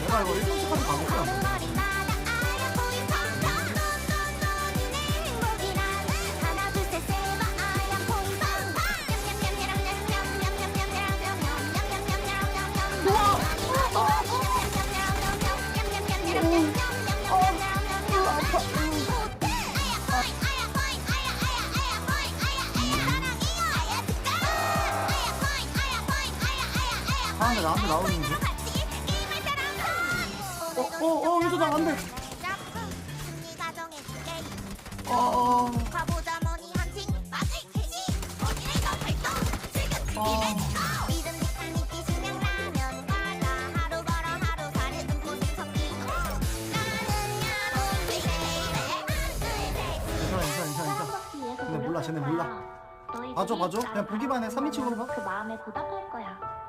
내가 이거 1등까지 가고 싶어 사람들 나한테 나오는데 어, 어, 어, 윤서장 안 돼. 어, 어, 가보자 머니 한팅 어디에서 어. 하루 벌어 하루 나는 괜찮아, 괜찮아, 괜찮아. 근데 몰라, 쟤네 몰라. 봐줘, 봐줘. 그냥 보기만 해. 3인칭으로 봐. 그 마음에 보답할 거야.